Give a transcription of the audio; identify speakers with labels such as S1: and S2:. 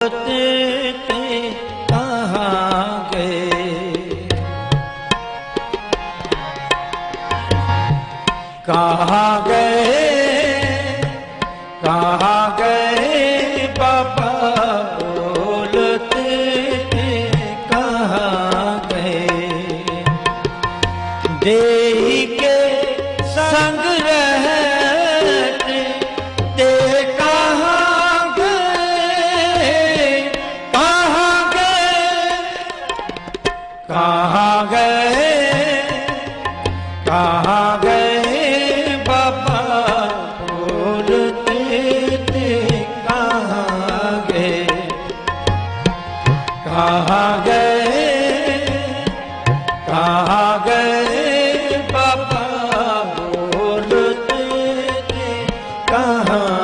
S1: ते कहाँ गए कहाँ गए कहाँ गए बाबा बोलते कहाँ गए देही के कहाँ गए? कहाँ गए बाबा? थे कहाँ गए? कहाँ गए? कहाँ गए बाबा? थे कहाँ